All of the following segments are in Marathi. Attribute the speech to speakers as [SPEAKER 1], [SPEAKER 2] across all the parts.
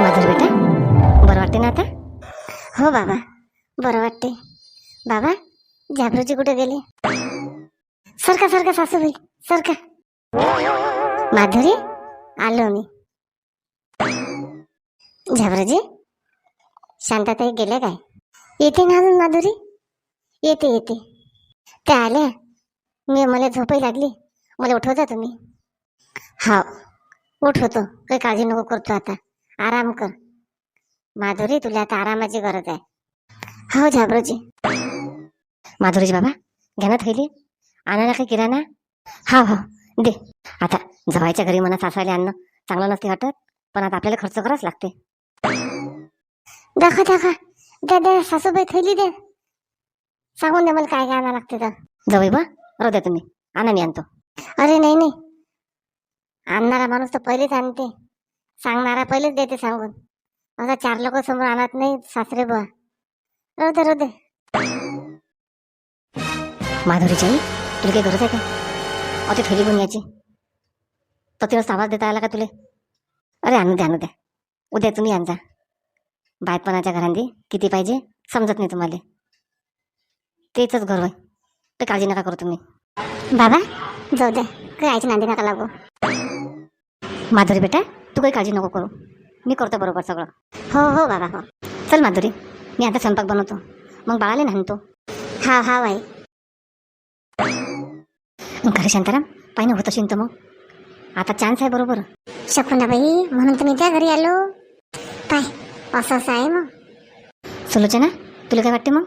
[SPEAKER 1] माझं बेटा बरं वाटते ना आता? हो बाबा बरं वाटते. बाबा झाबरूजी कुठे गेले? सरका सरका सासूबाई सरका. माधुरी आलो मी. झाबरूजी शांताताई गेले काय? येते ना अजून माधुरी? येते येते. त्या आल्या. मी मला झोपही लागली. मला उठवता तुम्ही? हा उठवतो. काही काळजी नको करतो आता. आराम कर. माधुरी तुला आता आरामाची गरज आहे. हो झाबरूजी. माधुरीजी बाबा घ्या ना थैली. आणा ना काही किराणा. हा हो दे. आता जवायच्या घरी म्हणा सासायला आणणं चांगलं नसते वाटत पण आता आपल्याला खर्च करावाच लागते. दाखवा दाखवा. द्या द्या सासूबाई थैली द्या. सांगून द्या मला काय काय आणा लागते तर. जवळ बा राहू द्या तुम्ही. आणा मी आणतो. अरे नाही नाही. आणणारा माणूस तर पहिलेच आणते. सांगणारा पहिलेच देते सांगून. आता चार लोक समोर आणत नाही सासरे बुवा. राहू दे राहू दे. माधुरीची आई तुला काही गरज आहे का? अहो ते ठेली घेऊन यायची. तर तिला आवाज देता आला का तुले? अरे आणू द्या आणू द्या उद्या तुम्ही आणजा बायपणाच्या घरांदी किती पाहिजे समजत नाही तुम्हाला. तेच घर होय. ते काळजी नका करू तुम्ही. बाबा जाऊ द्या काही आईची नांदी नका लागू. माधुरी बेटा तू काही काळजी नको करू. मी करतो बरोबर सगळं. हो हो बाबा हो. चल माधुरी मी आता स्वयंपाक बनवतो. मग बाळाले नांदतो हा हा बाई. घरी शांताराम पाहिजे होत असेल तर मग. आता चान्स आहे बरोबर.
[SPEAKER 2] शकुना बाई म्हणून तर मी त्या घरी आलो. पाय असं असं आहे मग.
[SPEAKER 1] सुलोचना तुला काय वाटते मग?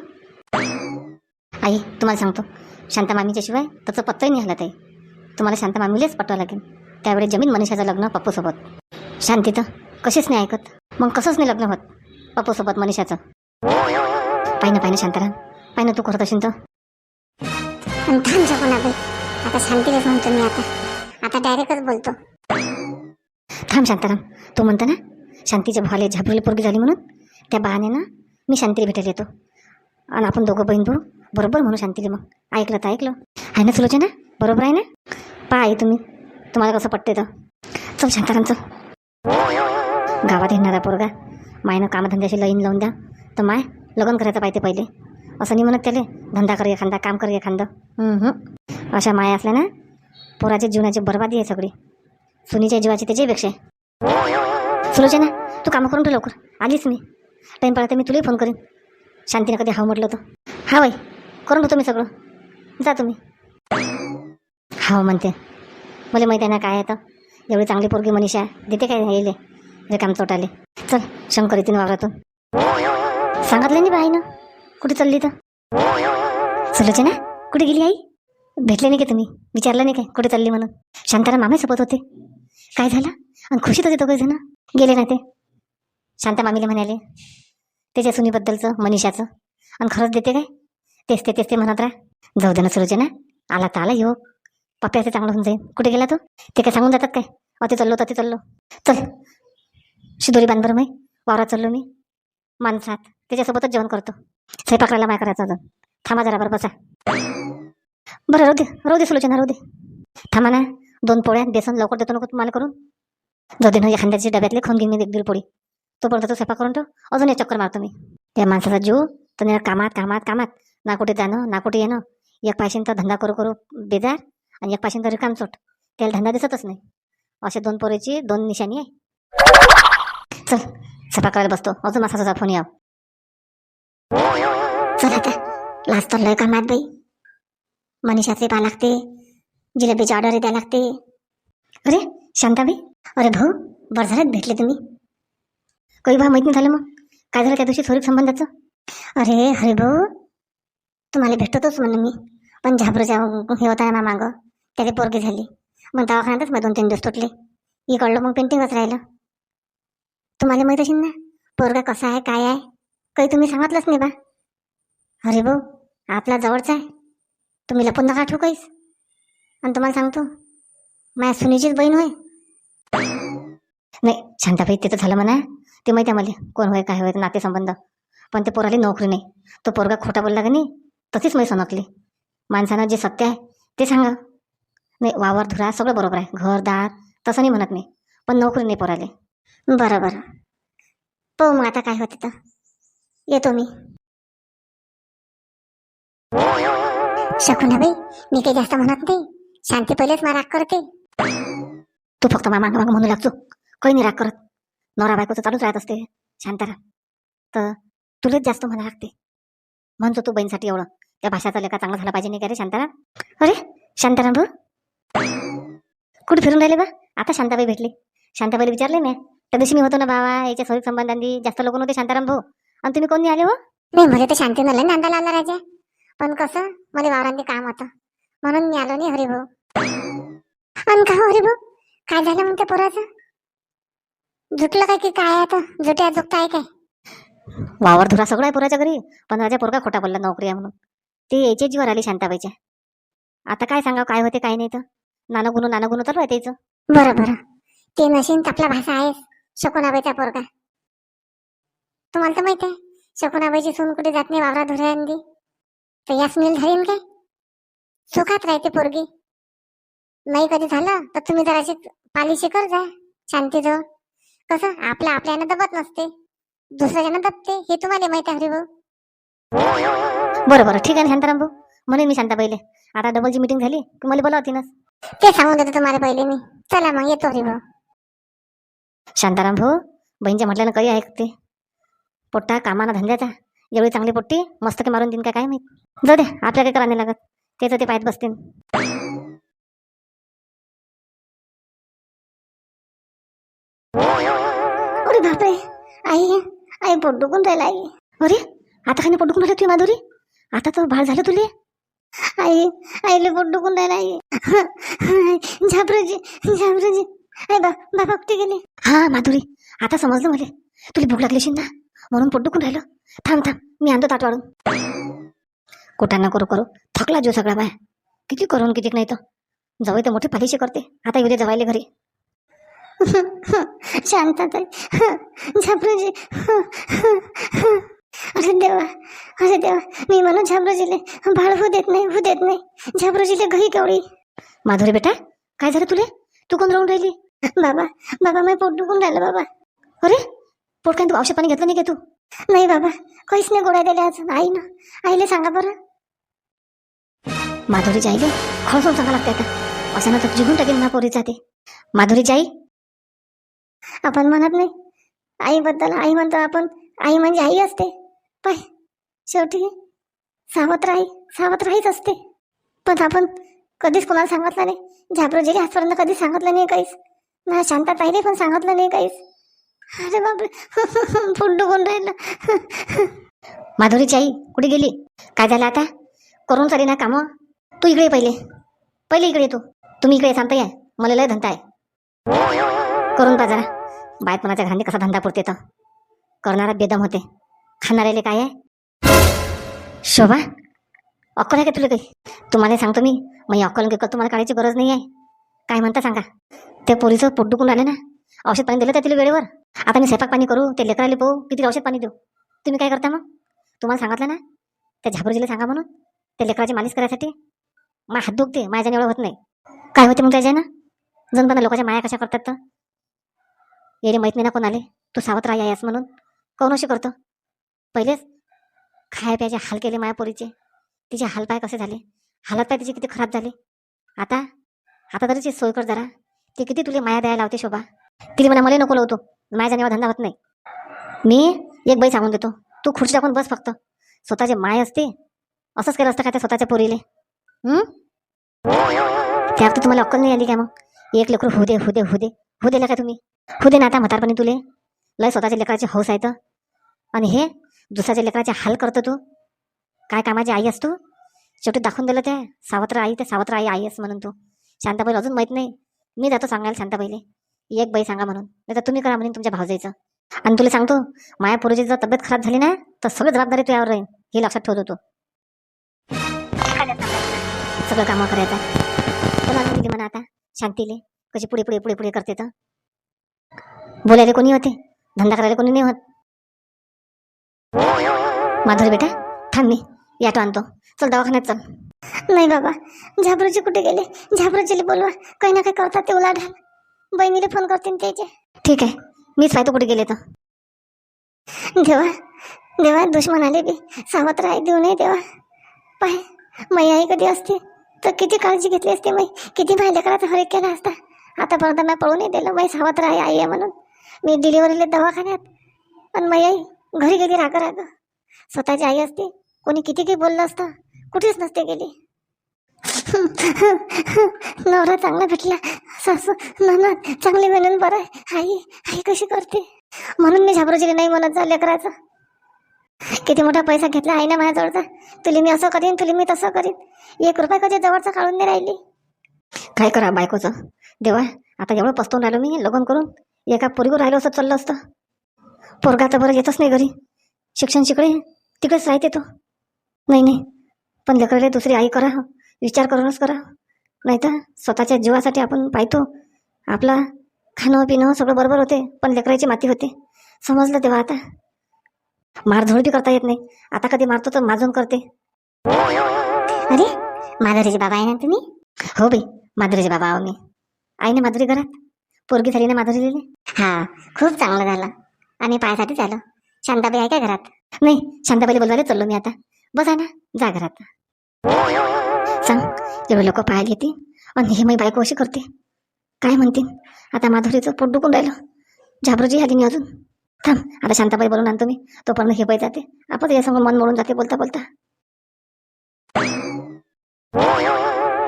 [SPEAKER 1] आई तुम्हाला सांगतो. शांता मामीच्या शिवाय त्याचं पत्ताही नाही हलत आहे. तुम्हाला शांता मामीलाच पटवावं लागेल. त्यावेळी जमीन मनीषाचं लग्न पप्पूसोबत. शांती तर. कशीच नाही ऐकत. मग कसंच नाही लग्न होत. पप्पूसोबत मनीषाचं. पाहिजे पाहिजे शांताराम. पाहिजे तू करत असेल तर.
[SPEAKER 2] पण थांब बाई आता शांतीलाच म्हणतो मी आता. आता डायरेक्टच बोलतो.
[SPEAKER 1] थांब शांताराम. तू म्हणता ना शांतीच्या भावाले झापलेली पोरगी झाली म्हणून त्या बहाण्यानं मी शांतीला भेटायला येतो. आणि आपण दोघं बहीण भाऊ बरोबर म्हणू शांतीला मग. ऐकलं तर ऐकलं. आहे ना सुलोचना? बरोबर आहे ना? पहा आई तुम्ही. तुम्हाला कसं पटते तर. चल शांताराम चल. गावात येणारा पोरगा मायनं कामधंद्याशी लाईन लावून द्या. तर माय लग्न करायचं पाहिजे पहिले. असं नाही म्हणत त्याले धंदा कर एखादा काम कर एखादं. अशा माया असल्या ना पोराच्या जीवनाची बरबादी आहे सगळी. सुनीच्या जीवाची त्याच्यापेक्षा आहे. सुलोचना तू कामं करून ठेव लवकर. आलीच मी. टाईम पडला तर मी तुलाही फोन करीन. शांतीनं कधी हाव म्हटलं तर. हा बाई करून ठेवतो मी सगळं. जा तुम्ही. हाव म्हणते. मला माहिती आहे ना काय आहे तर. एवढी चांगली पोरगी मनीषा देते काय येईल जे काम चोटाले चल शंकर येते वावरातून. सांगितलं नाही बाई ना कुठे चालली तर सुलोचना कुठे गेली आई? भेटले नाही का तुम्ही? विचारलं नाही काय? कुठे चालली म्हणून? शांताराम मामे सोबत होते. काय झालं? आणि खुशीत होते दोघे जण. गेले ना ते. शांता मामीला म्हणाले त्याच्या सुनीबद्दलचं मनीषाचं. आणि खरंच देते काय? तेच ते तेच ते म्हणत राहा. जाऊ दे ना सुलोचना आला तर आला येऊ. पप्प्याचं चांगलं होऊन जाईल. कुठे गेला तो? ते काय सांगून जातात काय? अति चाललो तर ते चाललो. चल. शिदोरी बांध बरं मै वावरात चाललो मी. माणसात. त्याच्यासोबतच जेवण करतो. स्वयंपाकाला माय करायचं अजून. थांबा जरा बरं बसा. बरं राहू दे. राहू दे सुलोचना राहू दे. थांबा ना. दोन पोळ्या बेसन लवकर देतो नको तुम्हाला करून. जाऊ दे ना एखाद्याची डब्यातले खाऊन घेऊन मी एक दीड पोळी. तोपर्यंत तो स्वयंपाक करून ठेव. अजून एक चक्कर मारतो मी. त्या माणसाचा जीव तर कामात कामात कामात. ना कुठे जाणं ना कुठे येणं. एक पायशीन तर धंदा करू करू बेजार. आणि एक पाशीन तरी काम सोट त्याला धंदा दिसतच नाही. असे दोन पोरीची दोन निशाणी आहे. चल सफा करायला बसतो. अजून मासाचा फोन याव.
[SPEAKER 2] चल आता. लाज तर लय कामात बाई. मनीषाचे पा लागते. जिलेबीची ऑर्डर द्या लागते.
[SPEAKER 1] अरे शांताबाई.
[SPEAKER 2] अरे भाऊ बरं झालं भेटले तुम्ही.
[SPEAKER 1] काही भाऊ माहीत नाही झालं मग. काय झालं त्या दिवशी स्वरूप संबंधाचं?
[SPEAKER 2] अरे हरे भाऊ तुम्हाला भेटतोच म्हणून मी. पण झाबरूच्या हे होता ना मागं. त्याची पोरगी झाली. मग दवाखान्यातच मग दोन तीन दिवस तुटले. इकडलं मग पेंटिंगच राहिलं. तुम्हाला माहीत असेल ना पोरगा कसा आहे काय आहे? काही तुम्ही सांगितलंच नाही बा. अरे भाऊ आपला जवळचा आहे. तुम्ही लपून नका ठेवू काहीच. आणि तुम्हाला सांगतो माझ्या सुनीचीच बहीण होय.
[SPEAKER 1] नाही शांताबाई ते तर झालं म्हणा. ते माहिती आहे मला कोण होय काय होय नातेसंबंध. पण ते पोराली नोकरी नाही. तो पोरगा खोटा बोलला का नाही तशीच मी सणकली माणसानं जे सत्य आहे ते सांगा. नाही वावर धुरा सगळं बरोबर आहे. घरदार तसं नाही म्हणत मी. पण नोकरी नाही पोराले.
[SPEAKER 2] बरं बरं. पाहू मग आता काय होते तर. येतो मी. शकुनाबाई मी काही जास्त म्हणत नाही. शांती पहिलेच मला राग करते.
[SPEAKER 1] तू फक्त मामा मागं म्हणू लागतो. काही नाही राग करत. नवरा बायकोचं चालूच राहत असते. शांतारा तर तुलाच जास्त म्हणा लागते म्हणतो तू बहीणसाठी एवढं. त्या भाषाचा लेखा चांगला झाला पाहिजे नाही का रे शांतारा अरे शांताराम भाऊ कुठे फिरून राहिले बा? आता शांताबाई भेटली. शांताबाईला विचारले मी. त्या दिवशी मी होतो ना बाबा याच्या सोयीक संबंधांनी. जास्त लोक नव्हते शांताराम भाऊ. आणि तुम्ही कोणी आले हो?
[SPEAKER 2] नाही मला तर शांती लय नांदाला आला राजा. पण कसं? मला वावरांनी काम होतं. म्हणून मी आलो नाही हरिभाऊ. आणि का हो हरिभाऊ? काय झालं म्हणते पोराचं? झुकलं काय की काय आता? झुट्या झुकता आहे काय?
[SPEAKER 1] वावर धुरा सगळं आहे पोराच्या घरी. पण राजा पोरगा खोटा बोलला नोकरी आहे म्हणून. ते यायचे जीवर आली शांताबाईच्या. आता काय सांगा काय होते काय नाही तर. नानं गुणू नानं चालू आहे त्याचं
[SPEAKER 2] बरं बरं. ते नशीन आपला भाषा आहेस शकुनाबाईचा पोरगा. तुम्हाला तर माहीत आहे शकुनाबाईची सून कुठे जात नाही वावरा धुऱ्यांदी तर याच मिल धरेन काय? सुखात राहते पोरगी. नाही कधी झालं तर तुम्ही जराशी पालिशी कर जा शांतीजवळ कसं आपल्या आपल्यानं दबत नसते. दुसऱ्यानं दबते हे तुम्हाला माहीत आहे हरिभाऊ.
[SPEAKER 1] बरं बरं. ठीक आहे ना शांताराम भाऊ म्हणेन मी शांताबाईले. आता डबलची मीटिंग झाली की मला बोलावतीनच.
[SPEAKER 2] ते सांगून देतो तुम्हाला पहिले मी. चला मग येतो हरिभाऊ
[SPEAKER 1] शांताराम भाऊ बहीणच्या म्हटल्यानं काही ऐकते पोट्टा कामाना धंद्याचा. एवढी चांगली पोट्टी मस्त मारून देईन काय माहीत? जाऊ दे आपल्या काही करा नाही लागत. त्याचं ते पाहत बसतील.
[SPEAKER 2] अरे बापरे आई आई पोट दुखून राहिला आई.
[SPEAKER 1] अरे आता खाली पोट दुखून राहिलं तुझी माधुरी? आता तर बाळ झालं तुले.
[SPEAKER 2] आई आईले पोट दुखून राहिला आई. झाबराजी झाबराजी. आई बा बाबा कुठे गेले.
[SPEAKER 1] हा माधुरी आता समजलं मला. तुला भूक लागली ना? म्हणून पोट दुखून राहिलं. थांब थांब मी आणतो ताट वाढून. कोटांना करू करू. थकला जो सगळा बाय. किती करून किती नाही तर? जवळ तर मोठे पालिशी करते. आता येऊ दे जवायले घरी.
[SPEAKER 2] शांतताई झाबराजी. अरे देवा अरे देवा. मी म्हणून झाबरोजीले बाळ होऊ देत नाही होऊ देत नाही. झाबराजीले घरी केवढी.
[SPEAKER 1] माधुरी बेटा काय झालं तुले? तू कोण राहून राहिली?
[SPEAKER 2] बाबा बाबा मी पोट दुखून राहिलं बाबा.
[SPEAKER 1] अरे पोट काय तू औषध पाणी घेतलं नाही का तू?
[SPEAKER 2] नाही बाबा काहीच नाही गोळ्या दिल्या आज. आई ना आईले सांगा बरं.
[SPEAKER 1] माधुरी जाईले खळसून सांगा लागते आता. असं ना तर जिगून टाकेल ना पोरी जाते माधुरी जाई.
[SPEAKER 2] आपण म्हणत नाही. आईबद्दल आई म्हणतो आपण. आई म्हणजे आई असते. पाय. शेवटी सावत्र आई सावत्र आईच असते. पण आपण कधीच कोणाला सांगितलं नाही. झाबरोजीला आजपर्यंत कधीच सांगितलं नाही काहीच. ना शांता ताईले पण सांगितलं नाही काहीच. अरे बापरे. फुट डुबून राहिलं?
[SPEAKER 1] माधुरीची आई कुठे गेली? काय झालं आता? करून चाली ना कामं? तू इकडे पहिले. पहिले इकडे ये तू. तुम्ही इकडे सांगता या. मला लय धंदा आहे. करून पा जरा. बायपणाच्या घरांनी कसा धंदा पुरते तर करणारा बेदम होते. खाणाऱ्याले काय आहे? शोभा अक्कल आहे का तुला काही? तुम्हाला सांगतो मी मग अक्कल गिक्कल तुम्हाला काढायची गरज नाही आहे काय म्हणता सांगा? त्या पोरीचं पोट दुखून राहिलं ना? औषध पाणी दिलं त्या तिला वेळेवर? आता मी स्वयंपाक पाणी करू ते लेकराले पाहू किती औषध पाणी देऊ? तुम्ही काय करता मग? तुम्हाला सांगितलं ना? त्या झाबरजीला सांगा म्हणून त्या लेकराची मालिश करायसाठी. मा हात दुखते माझ्याने एवढं होत नाही. काय होते मग त्याच्या ना जणपणा लोकांच्या माया कशा करतात तर? येणे माहीत नाही ना कोणाले तू सावत्र राहा यास म्हणून. कोण अशी करतो? पहिलेच खाय प्यायचे हाल केले माया पोरीचे. तिचे हाल पाय कसे झाले? हालत पाय तिचे किती खराब झाले? आता आता तरी ती सोय कर जरा. ती किती तुला माया द्यायला लावते शोभा. तिला म्हणा मला नको लावतो जाण्यावर धंदा होत नाही. मी एक बाई सांगून देतो. तू खुर्ची टाकून बस फक्त. स्वतःचे माय असते. असंच केलं असतं का त्या स्वतःच्या पोरीले? हं? त्यात तुम्हाला अक्कल नाही आली काय मग? एक लेकरू होऊ दे होऊ दे होऊ दे. होऊ दिला काय तुम्ही? होऊ दे ना आता म्हातारपणी तुले. लय स्वतःच्या लेकराची हौस आहे तर आणि हे दुसऱ्याच्या लेकराचे हाल करतो तू? काय कामाची आई असतो शेवटी दाखवून दिलं ते. सावत्र आई ते सावत्र आई आई म्हणून तू. शांताबाईला अजून माहीत नाही. मी जातो सांगायला शांताबाईले. एक बाई सांगा म्हणून. नाही तर तुम्ही करा म्हणून तुमच्या भावजाईचं आणि तुला सांगतो माया पोरीची जर तब्येत खराब झाली ना तर सगळं जबाबदारी तुझ्यावर राहील. हे लक्षात ठेवतो तू सगळं कामं करायचं. चला दिली म्हणा आता. शांतीले. कशी पुढे पुढे पुढे पुढे करते तर. बोलायला कोणी होते? धंदा करायला कोणी नाही होत. माधुरी बेटा थांब मी. याटो आणतो. चल दवाखान्यात चल.
[SPEAKER 2] नाही बाबा झाबरूजी कुठे गेले? झाबरूजीला बोलवा. काही ना काही करतात ते उलाढाल. बहिणीला फोन करते त्याचे.
[SPEAKER 1] ठीक आहे. मीच पाहतो कुठे गेले तर
[SPEAKER 2] देवा देवा दुश्मन आले बी. सावत्र राय देऊ नये देवा. पाय मै आई कधी असते? तर किती काळजी घेतली असते मै किती माझ्या लेकराचा हरेक केला असता. आतापर्यंत मी पळू नाही दिलं. मै सावत्र राय आई आहे म्हणून. मी डिलिव्हरीला दवाखान्यात. पण मै आई घरी गेली राग राग. स्वतःची आई असते कोणी किती काही बोललं असतं कुठेच नसते गेली. नवरा चांगला भेटला सासू ननद चांगली बनून बरं आहे. आई आई कशी करते? म्हणून मी झाबरोजीला नाही म्हणत जा लेकराचं. किती मोठा पैसा घेतला आहे ना माझ्याजवळचा. तुला मी असं करीन तुला मी तसं करीन. एक रुपया कधी जवळचा काढून नाही राहिली.
[SPEAKER 1] काय करा बायकोचं? देवा आता एवढं पस्तवून राहिलो मी लग्न करून. एका पोरीवर राहिलो असं चाललं असतं. पोरगा तर बरं येतच नाही घरी. शिक्षण शिकडे तिकडेच राहते तो नाही नाही. पण लेकराला दुसरी आई करा हो. विचार करूनच करा हो. नाही तर स्वतःच्या जीवासाठी आपण पाहतो. आपला खाणं पिणं सगळं बरोबर होते पण लेकराची माती होते. समजलं तेव्हा आता? मारझोड बी करता येत नाही. आता कधी मारतो तर माजून करते.
[SPEAKER 2] अरे माधुरीचे बाबा आहे ना तुम्ही?
[SPEAKER 1] हो बाई माधुरीचे बाबा आहो मी. आई ना माधुरी घरात? पोरगी झाली ना माधुरी दिली
[SPEAKER 2] हा खूप चांगलं झालं. आणि पायासाठी झालं शांताबाई आहे का घरात?
[SPEAKER 1] नाही शांताबाईला बोलवायला चाललो मी आता. बसा ना जा घरात. सांग एवढे लोक पाहायला येते आणि हे मी बायको अशी करते. काय म्हणते आता माधुरीचं पोट दुखून राहिलं. झाबरूजी आली मी अजून? थांब आता शांताबाई बोलून आणतो मी. तोपर्यंत हे बाई जाते. आपण या समोर मन मोडून जाते बोलता बोलता.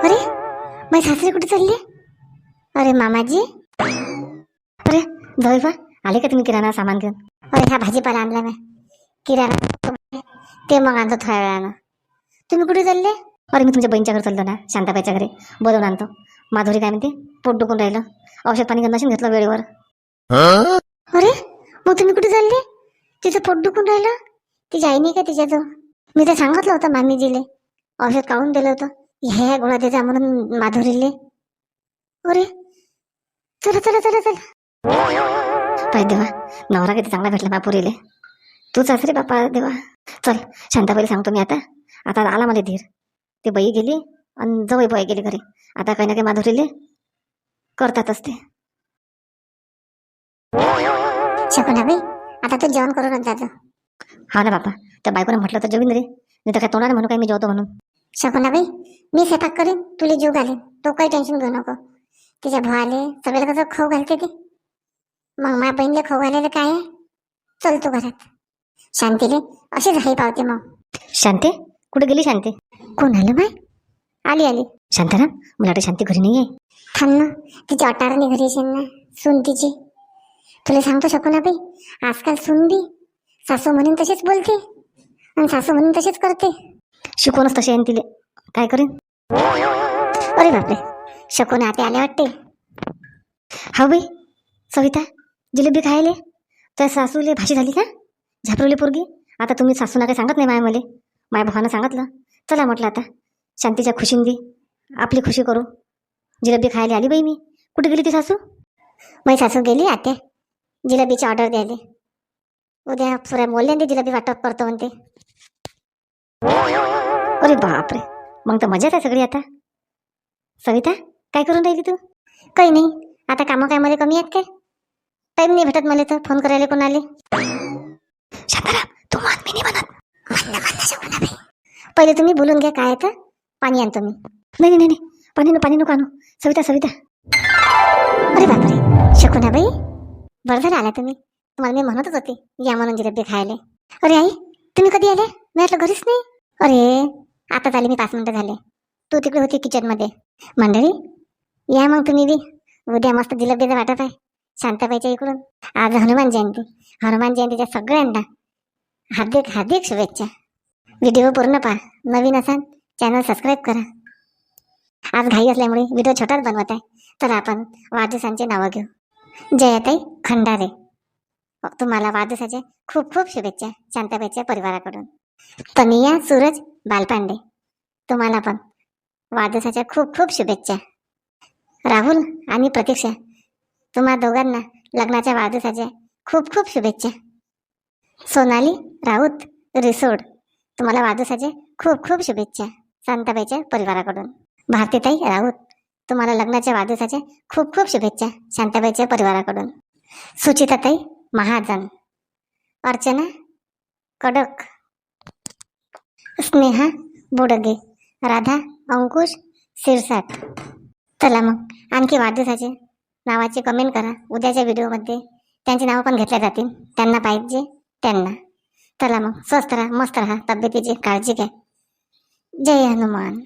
[SPEAKER 2] अरे माझी सासरी कुठे चालली? अरे मामाजी.
[SPEAKER 1] अरे जाऊ बा. आले का तुम्ही किराणा सामान घेऊन?
[SPEAKER 2] अरे ह्या भाजीपाला आणला मी किराणा ते मग आणतो थोड्या वेळानं तुम्ही कुठे चालले?
[SPEAKER 1] अरे मी तुमच्या बहिणीच्या घरी चाललो ना शांताबाईच्या घरी. बोलवून आणतो. माधुरी काय म्हणते? पोट दुखून राहिलं. औषध पाणी नशीन घेतलं वेळेवर.
[SPEAKER 2] अरे मग तुम्ही कुठे चालले? तिचं पोट दुखून राहिलं. तिची आई नाही का तिच्याजवळ? मी तर सांगितलं होतं मामीजीले. औषध काढून दिलं होतं. ह्या ह्या गोळ्या द्यायचा म्हणून माधुरीले. अरे चला चला चला चला.
[SPEAKER 1] पाय देवा. नवरा किती चांगला भेटला बापुरीले. तूच रे बापा देवा. चल शांताबाईला सांगतो मी आता. आता आला मला धीर. ते बाई गेली आणि जवळ बाई गेली घरी. आता काही ना काही माधुरीले करतातच ते.
[SPEAKER 2] आता तू जेवण करूनच जातो.
[SPEAKER 1] हा ना बापा त्या बायकोने म्हटलं तर जेवीन रे नाही तर काय तोंडाने म्हणू काय मी जेवतो म्हणून.
[SPEAKER 2] शकुनाबाई मी स्वयंपाक करीन तुला जीव घालेन. तो काही टेन्शन घेऊ नको. तिच्या भावाले सगळ्याला कसं खाऊ घालते ती. मग माझ्या बहिणीला खाऊ घालायला काय? आहे चल तू घरात. शांतीले अशीच हाई पावते मग.
[SPEAKER 1] शांते? कुठे गेली शांते?
[SPEAKER 2] कोण आलं बाय आली आली.
[SPEAKER 1] शांताराम मला वाटतं शांती घरी नाही आहे
[SPEAKER 2] थांब ना तिची अटारणी घरी असेल ना सून तिची. तुला सांगतो शकुनाबाई आजकाल सून बी सासू म्हणून तशीच बोलते आणि सासू म्हणून तशीच करते.
[SPEAKER 1] शिकवूनच तशी आहे तिले. काय करेन?
[SPEAKER 2] अरे बापरे शकून आते आले वाटते.
[SPEAKER 1] हा बाई सविता. जिलेबी खायले? तर सासूले भाषी झाली का? झापरवली पोरगी? आता तुम्ही सासूना काही सांगत नाही माय मले. माया भावानं सांगितलं. चला म्हटलं आता. शांतीच्या खुशींदी आपली खुशी करू. जिलेबी खायला आली बाई मी. कुठे गेली ती सासू?
[SPEAKER 2] माझी सासू गेली आत्या. जिलेबीची ऑर्डर द्यायला. उद्या पुऱ्या बोलले ते जिलेबी वाटप करतो म्हणते.
[SPEAKER 1] अरे बापरे. मग तर मजा आहे सगळी आता. सविता काय करून राहिली तू?
[SPEAKER 2] काही नाही. आता कामं काय मध्ये कमी आहेत काय? टाईम नाही भेटत मला तर फोन करायला कोण आले?
[SPEAKER 1] शांताराम तू मान मी नाही म्हणत.
[SPEAKER 2] पहिले तुम्ही बोलून घ्या काय आहे तर. पाणी आणतो मी
[SPEAKER 1] नाही नाही नाही. पाणी नको पाणी नको आणू. सविता सविता.
[SPEAKER 2] अरे बापरे. शकुनाबाई बरं झालं आला तुम्ही. तुम्हाला मी म्हणतच होते या म्हणून जिलेबी खायला. अरे आई तुम्ही कधी आले? मी म्हटलं घरीच नाही. अरे आता झाले मी पाच मिनिटं झाले. तू तिकडे होती किचनमध्ये मंडळी या मग तुम्ही बी. उद्या मस्त जिलेबीचं वाटत आहे. शांताबाईच्या इकडून आज हनुमान जयंती. हनुमान जयंतीच्या सगळ्यांना हार्दिक हार्दिक शुभेच्छा. व्हिडिओ पूर्ण पहा. नवीन असाल चॅनल सबस्क्राईब करा. आज घाई असल्यामुळे व्हिडिओ छोटाच बनवत आहे. तर आपण वाढदिवसांचे नावं घेऊ. जयताई खंडारे. तुम्हाला वाढदिवसाचे खूप खूप शुभेच्छा शांताबाईच्या परिवाराकडून. तनिया सूरज बालपांडे. तुम्हाला पण वाढदिवसाच्या खूप खूप शुभेच्छा. राहुल आणि प्रतीक्षा तुम्हा दोघांना लग्नाच्या वाढदिवसाच्या खूप खूप शुभेच्छा. सोनाली राऊत रिसोड तुम्हाला वाढदिवसाचे खूप खूप शुभेच्छा शांताबाईच्या परिवाराकडून. भारतीताई राऊत तुम्हाला लग्नाच्या वाढदिवसाच्या खूप खूप शुभेच्छा शांताबाईच्या परिवाराकडून. सुचिताताई महाजन अर्चना कडक स्नेहा बोडगे राधा अंकुश शिरसाट. चला मग आणखी वाढदिवसाचे नावाचे कमेंट करा. उद्याच्या व्हिडिओमध्ये त्यांची नावं पण घेतल्या जातील. त्यांना पाहिजे त्यांना. चला मग स्वस्त राहा मस्त राहा. तब्येतीची काळजी घ्या. जय हनुमान.